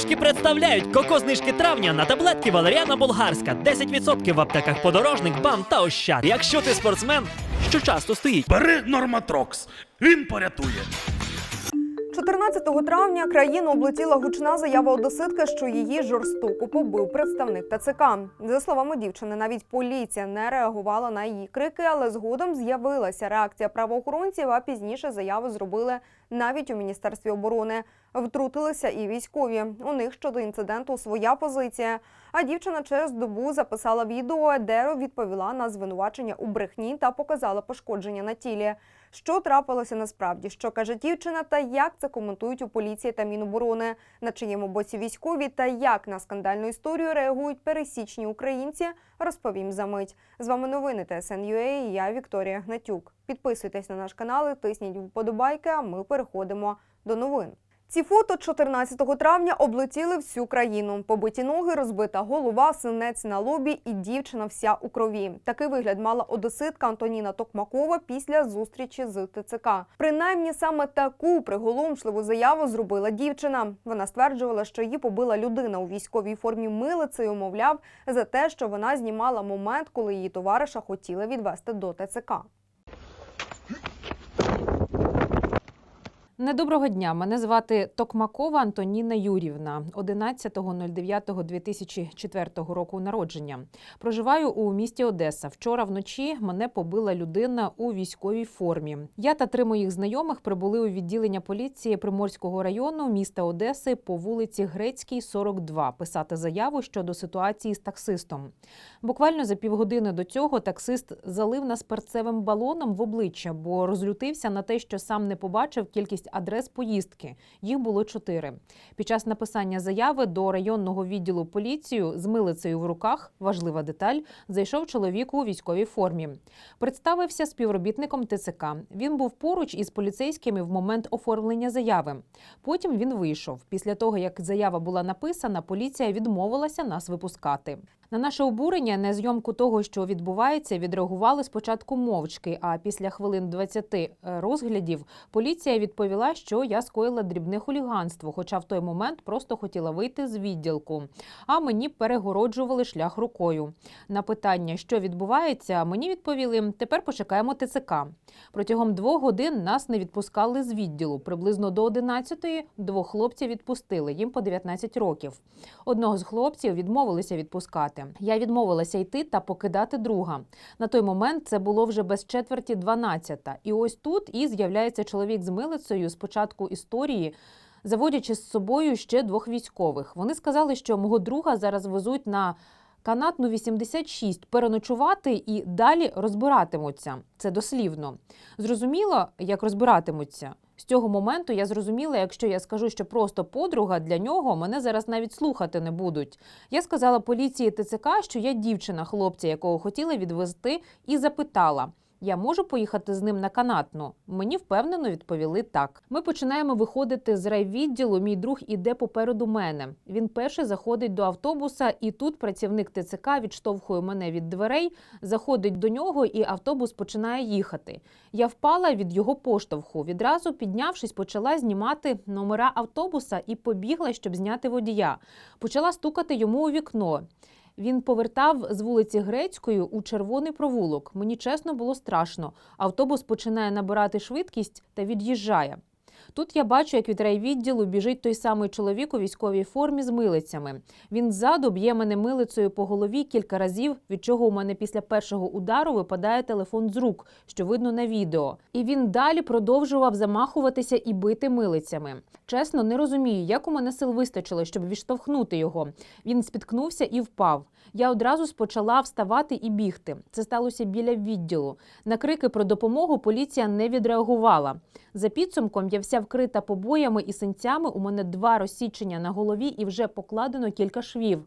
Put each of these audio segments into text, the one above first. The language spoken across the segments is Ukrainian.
Знижки представляють коко-знижки травня на таблетки Валеріана Болгарська. 10% в аптеках подорожник, бам та ощад. Якщо ти спортсмен, що часто стоїть. Бери Норматрокс, він порятує. 14 травня країну облетіла гучна заява одеситки, що її жорстоко побив представник ТЦК. За словами дівчини, навіть поліція не реагувала на її крики, але згодом з'явилася реакція правоохоронців. А пізніше заяву зробили навіть у міністерстві оборони. Втрутилися і військові. У них щодо інциденту своя позиція. А дівчина через добу записала відео, де відповіла на звинувачення у брехні та показала пошкодження на тілі. Що трапилося насправді? Що каже дівчина, та як це коментують у поліції та Міноборони? На чиєму боці військові та як на скандальну історію реагують пересічні українці? Розповім за мить. З вами новини ТСНЮА і я Вікторія Гнатюк. Підписуйтесь на наш канал, і тисніть вподобайки. А ми переходимо до новин. Ці фото 14 травня облетіли всю країну. Побиті ноги, розбита голова, синець на лобі і дівчина вся у крові. Такий вигляд мала одеситка Антоніна Токмакова після зустрічі з ТЦК. Принаймні саме таку приголомшливу заяву зробила дівчина. Вона стверджувала, що її побила людина у військовій формі милицею, мовляв, за те, що вона знімала момент, коли її товариша хотіли відвести до ТЦК. Недоброго дня. Мене звати Токмакова Антоніна Юрівна, 11.09.2004 року народження. Проживаю у місті Одеса. Вчора вночі мене побила людина у військовій формі. Я та три моїх знайомих прибули у відділення поліції Приморського району міста Одеси по вулиці Грецькій, 42, писати заяву щодо ситуації з таксистом. Буквально за півгодини до цього таксист залив нас перцевим балоном в обличчя, бо розлютився на те, що сам не побачив кількість адрес поїздки. Їх було чотири. Під час написання заяви до районного відділу поліцію з милицею в руках важлива деталь зайшов чоловік у військовій формі. Представився співробітником ТЦК. Він був поруч із поліцейськими в момент оформлення заяви. Потім він вийшов. Після того, як заява була написана, поліція відмовилася нас випускати. На наше обурення на зйомку того, що відбувається, відреагували спочатку мовчки. А після хвилин 20 розглядів поліція відповіла, що я скоїла дрібне хуліганство, хоча в той момент просто хотіла вийти з відділку. А мені перегороджували шлях рукою. На питання, що відбувається, мені відповіли: тепер почекаємо ТЦК. Протягом двох годин нас не відпускали з відділу. Приблизно до 11-ї двох хлопців відпустили, їм по 19 років. Одного з хлопців відмовилися відпускати. Я відмовилася йти та покидати друга. На той момент це було вже без четверті 12. І ось тут і з'являється чоловік з милицею з початку історії. Заводячи з собою ще двох військових, вони сказали, що мого друга зараз везуть на канатну 86 переночувати і далі розбиратимуться. Це дослівно. Зрозуміло, як розбиратимуться. З цього моменту я зрозуміла, якщо я скажу, що просто подруга для нього мене зараз навіть слухати не будуть. Я сказала поліції ТЦК, що я дівчина хлопця, якого хотіла відвезти, і запитала. Я можу поїхати з ним на канатну? Мені впевнено відповіли так. Ми починаємо виходити з райвідділу. Мій друг іде попереду мене. Він перший заходить до автобуса, і тут працівник ТЦК відштовхує мене від дверей, заходить до нього, і автобус починає їхати. Я впала від його поштовху. Відразу піднявшись, почала знімати номера автобуса і побігла, щоб зняти водія. Почала стукати йому у вікно. Він повертав з вулиці Грецької у червоний провулок. Мені чесно було страшно. Автобус починає набирати швидкість та від'їжджає. Тут я бачу, як від райвідділу біжить той самий чоловік у військовій формі з милицями. Він ззаду б'є мене милицею по голові кілька разів, від чого у мене після першого удару випадає телефон з рук, що видно на відео. І він далі продовжував замахуватися і бити милицями. Чесно, не розумію, як у мене сил вистачило, щоб відштовхнути його. Він спіткнувся і впав. Я одразу почала вставати і бігти. Це сталося біля відділу. На крики про допомогу поліція не відреагувала. За підсумком я вся вкрита побоями і синцями. У мене два розсічення на голові і вже покладено кілька швів.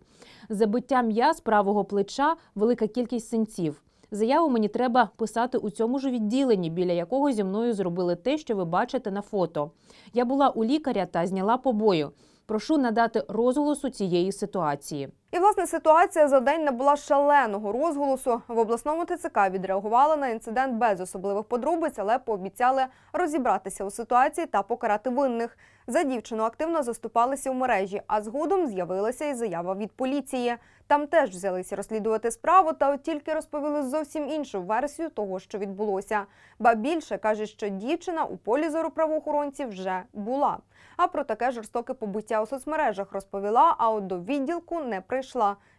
Забиття м'яз правого плеча, велика кількість синців. Заяву мені треба писати у цьому ж відділенні, біля якого зі мною зробили те, що ви бачите на фото. Я була у лікаря та зняла побою. Прошу надати розголосу цієї ситуації. І власне ситуація за день набула шаленого розголосу. В обласному ТЦК відреагували на інцидент без особливих подробиць, але пообіцяли розібратися у ситуації та покарати винних. За дівчину активно заступалися в мережі, а згодом з'явилася і заява від поліції. Там теж взялися розслідувати справу, та от тільки розповіли зовсім іншу версію того, що відбулося. Ба більше каже, що дівчина у полі зору правоохоронців вже була. А про таке жорстоке побиття у соцмережах розповіла, а от до відділку не прийшла.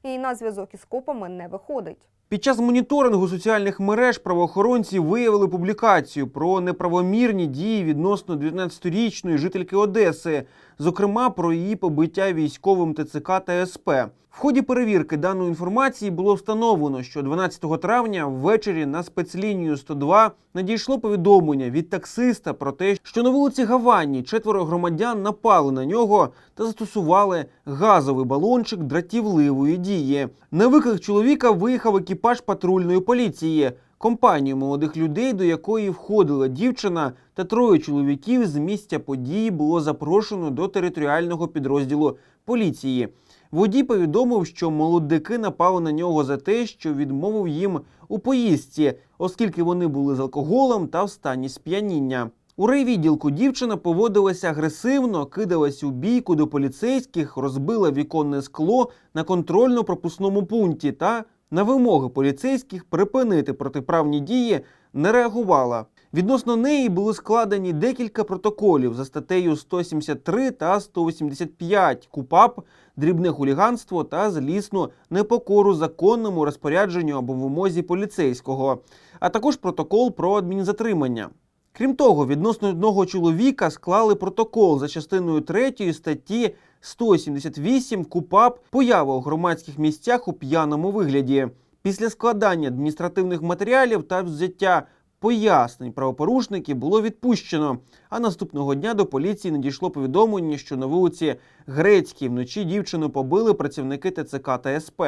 І на зв'язок із копами не виходить. Під час моніторингу соціальних мереж правоохоронці виявили публікацію про неправомірні дії відносно 19-річної жительки Одеси, зокрема про її побиття військовим ТЦК та СП. В ході перевірки даної інформації було встановлено, що 12 травня ввечері на спецлінію 102 надійшло повідомлення від таксиста про те, що на вулиці Гаванні четверо громадян напали на нього та застосували газовий балончик дратівливої дії. На виклик чоловіка виїхав екіпаж патрульної поліції. Компанію молодих людей, до якої входила дівчина та троє чоловіків з місця події було запрошено до територіального підрозділу поліції. Водій повідомив, що молодики напали на нього за те, що відмовив їм у поїздці, оскільки вони були з алкоголем та в стані сп'яніння. У райвідділку дівчина поводилася агресивно, кидалась у бійку до поліцейських, розбила віконне скло на контрольно-пропускному пункті та на вимоги поліцейських припинити протиправні дії не реагувала. Відносно неї були складені декілька протоколів за статтею 173 та 185 КУПАП, дрібне хуліганство та злісну непокору законному розпорядженню або вимозі поліцейського, а також протокол про адмінзатримання. Крім того, відносно одного чоловіка склали протокол за частиною 3 статті 178 КУПАП поява у громадських місцях у п'яному вигляді. Після складання адміністративних матеріалів та взяття пояснень правопорушників було відпущено. А наступного дня до поліції надійшло повідомлення, що на вулиці Грецькій вночі дівчину побили працівники ТЦК та СП.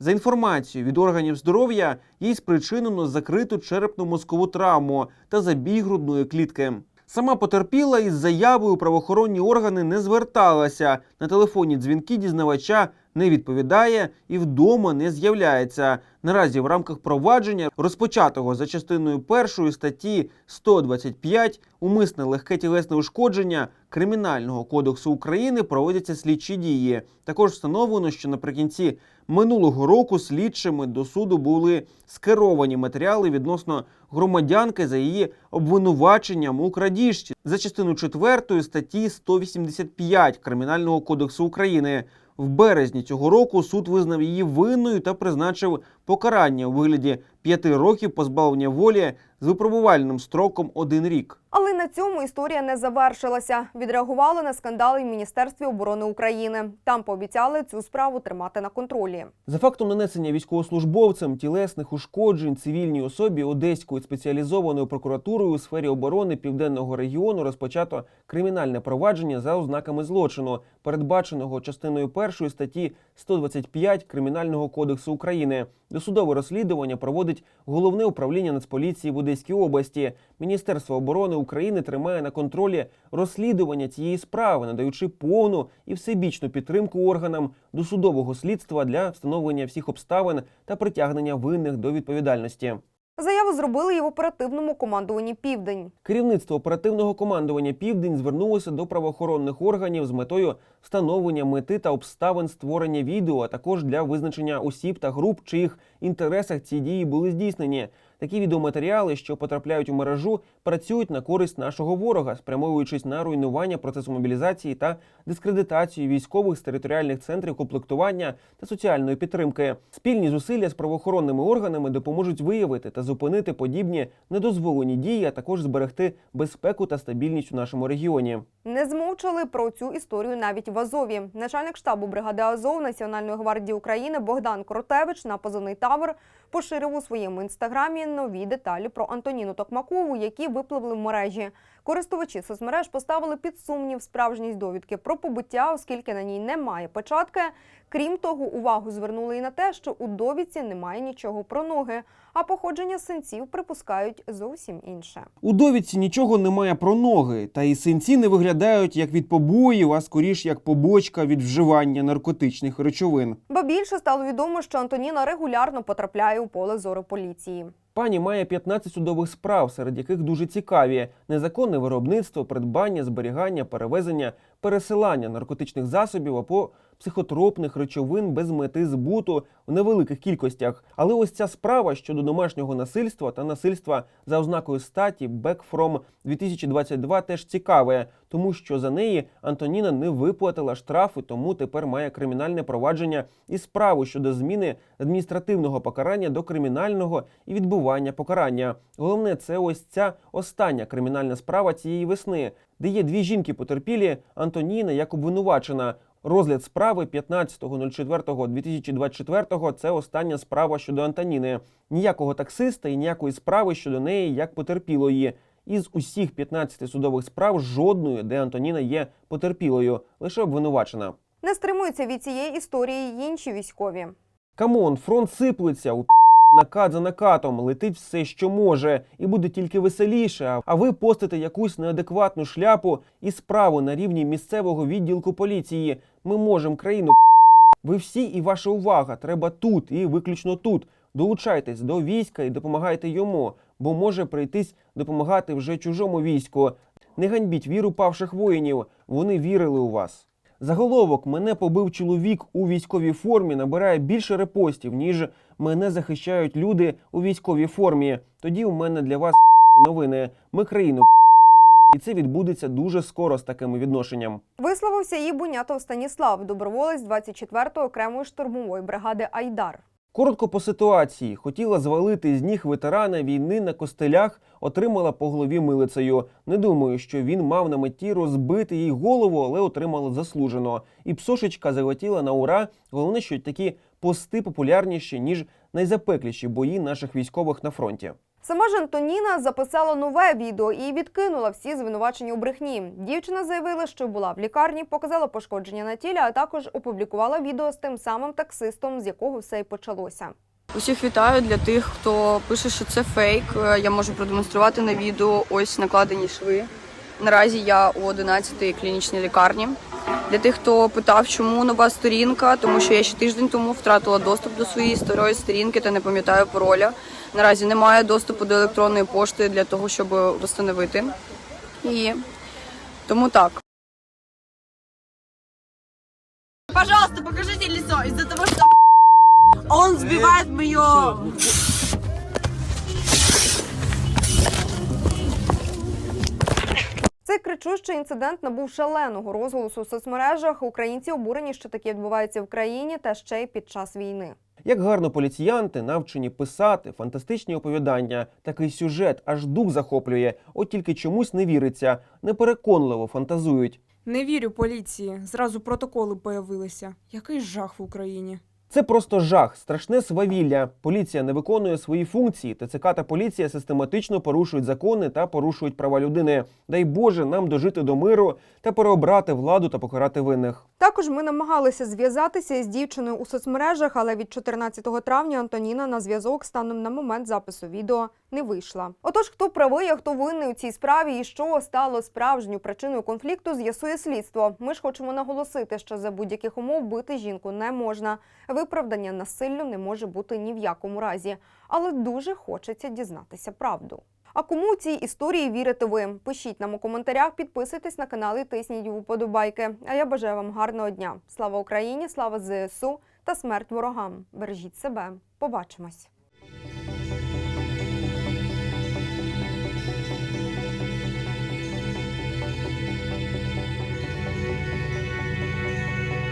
За інформацією від органів здоров'я, їй спричинено закриту черепно-мозкову травму та забій грудної клітки. Сама потерпіла із заявою правоохоронні органи не зверталася. На телефонні дзвінки дізнавача не відповідає і вдома не з'являється. Наразі в рамках провадження, розпочатого за частиною першої статті 125 умисне легке тілесне ушкодження Кримінального кодексу України проводяться слідчі дії. Також встановлено, що наприкінці минулого року слідчими до суду були скеровані матеріали відносно громадянки за її обвинуваченням у крадіжці за частину 4 статті 185 Кримінального кодексу України. В березні цього року суд визнав її винною та призначив покарання у вигляді п'яти років позбавлення волі з випробувальним строком один рік. Але на цьому історія не завершилася. Відреагували на скандали в Міністерстві оборони України. Там пообіцяли цю справу тримати на контролі. За фактом нанесення військовослужбовцям тілесних ушкоджень цивільній особі Одеською спеціалізованою прокуратурою у сфері оборони південного регіону розпочато кримінальне провадження за ознаками злочину, передбаченого частиною першої статті 125 Кримінального кодексу України. Досудове розслідування проводить головне управління Нацполіції в Одеській області. Міністерство оборони України тримає на контролі розслідування цієї справи, надаючи повну і всебічну підтримку органам досудового слідства для встановлення всіх обставин та притягнення винних до відповідальності. Заяву зробили і в оперативному командуванні Південь. Керівництво оперативного командування Південь звернулося до правоохоронних органів з метою встановлення мети та обставин створення відео, а також для визначення осіб та груп, чиїх інтересах ці дії були здійснені. Такі відеоматеріали, що потрапляють у мережу, працюють на користь нашого ворога, спрямовуючись на руйнування процесу мобілізації та дискредитацію військових з територіальних центрів комплектування та соціальної підтримки. Спільні зусилля з правоохоронними органами допоможуть виявити та зупинити подібні недозволені дії, а також зберегти безпеку та стабільність у нашому регіоні. Не змовчали про цю історію навіть в Азові. Начальник штабу бригади Азов Національної гвардії України Богдан Кротевич на позивний табор поширив у своєму інстаграмі нові деталі про Антоніну Токмакову, які випливли в мережі. Користувачі соцмереж поставили під сумнів справжність довідки про побиття, оскільки на ній немає печатки. Крім того, увагу звернули і на те, що у довідці немає нічого про ноги, а походження синців припускають зовсім інше. У довідці нічого немає про ноги, та і синці не виглядають як від побоїв, а скоріш як побочка від вживання наркотичних речовин. Ба більше стало відомо, що Антоніна регулярно потрапляє у поле зору поліції. Пані має 15 судових справ, серед яких дуже цікаві: незаконне виробництво, придбання, зберігання, перевезення, пересилання наркотичних засобів або психотропних речовин без мети збуту в невеликих кількостях. Але ось ця справа щодо домашнього насильства та насильства за ознакою статі Back from 2022 теж цікаве, тому що за неї Антоніна не виплатила штрафи, тому тепер має кримінальне провадження і справу щодо зміни адміністративного покарання до кримінального і відбування покарання. Головне, це ось ця остання кримінальна справа цієї весни, де є дві жінки потерпілі Антоніна як обвинувачена. Розгляд справи 15.04.2024 – це остання справа щодо Антоніни. Ніякого таксиста і ніякої справи щодо неї як потерпілої. Із усіх 15 судових справ жодної, де Антоніна є потерпілою, лише обвинувачена. Не стримуються від цієї історії й інші військові. Камон, фронт сиплеться, у накат за накатом, летить все, що може, і буде тільки веселіше. А- ви постите якусь неадекватну шляпу і справу на рівні місцевого відділку поліції. Ми можемо країну. Ви всі і ваша увага треба тут і виключно тут. Долучайтесь до війська і допомагайте йому, бо може прийти допомагати вже чужому війську. Не ганьбіть віру павших воїнів. Вони вірили у вас. Заголовок мене побив чоловік у військовій формі набирає більше репостів, ніж мене захищають люди у військовій формі. Тоді у мене для вас новини. Ми країну і це відбудеться дуже скоро з таким відношенням. Висловився і Бунятов Станіслав, доброволець 24-ї окремої штурмової бригади Айдар. Коротко по ситуації хотіла звалити з ніг ветерана війни на костелях, отримала по голові милицею. Не думаю, що він мав на меті розбити їй голову, але отримала заслужено. І псошечка залетіла на ура. Головне, що такі пости популярніші ніж найзапекліші бої наших військових на фронті. Сама ж Антоніна записала нове відео і відкинула всі звинувачення у брехні. Дівчина заявила, що була в лікарні, показала пошкодження на тілі, а також опублікувала відео з тим самим таксистом, з якого все й почалося. Усіх вітаю для тих, хто пише, що це фейк. Е, Я можу продемонструвати на відео ось накладені шви. Наразі я у 11-й клінічній лікарні. Для тих, хто питав, чому нова сторінка, тому що я ще тиждень тому втратила доступ до своєї старої сторінки та не пам'ятаю пароля. Наразі немає доступу до електронної пошти для того, щоб встановити. І тому так. Пожалуйста, покажите лицо из-за того, что он сбивает мое... Цей кричущий інцидент набув шаленого розголосу у соцмережах. Українці обурені, що таке відбувається в країні, та ще й під час війни. Як гарно поліціянти навчені писати фантастичні оповідання, такий сюжет аж дух захоплює, от тільки чомусь не віриться, непереконливо фантазують. Не вірю поліції. Зразу протоколи появилися. Який жах в Україні. Це просто жах, страшне свавілля. Поліція не виконує свої функції. ТЦК та поліція систематично порушують закони та порушують права людини. Дай Боже нам дожити до миру та переобрати владу та покарати винних. Також ми намагалися зв'язатися із дівчиною у соцмережах, але від 14 травня Антоніна на зв'язок станом на момент запису відео не вийшла. Отож, хто правий, а хто винний у цій справі і що стало справжньою причиною конфлікту, з'ясує слідство. Ми ж хочемо наголосити, що за будь-яких умов бити жінку не можна. Виправдання насиллю не може бути ні в якому разі, але дуже хочеться дізнатися правду. А кому у цій історії вірите ви? Пишіть нам у коментарях, підписуйтесь на канал і тисніть вподобайки. А я бажаю вам гарного дня. Слава Україні, слава ЗСУ та смерть ворогам. Бережіть себе. Побачимось.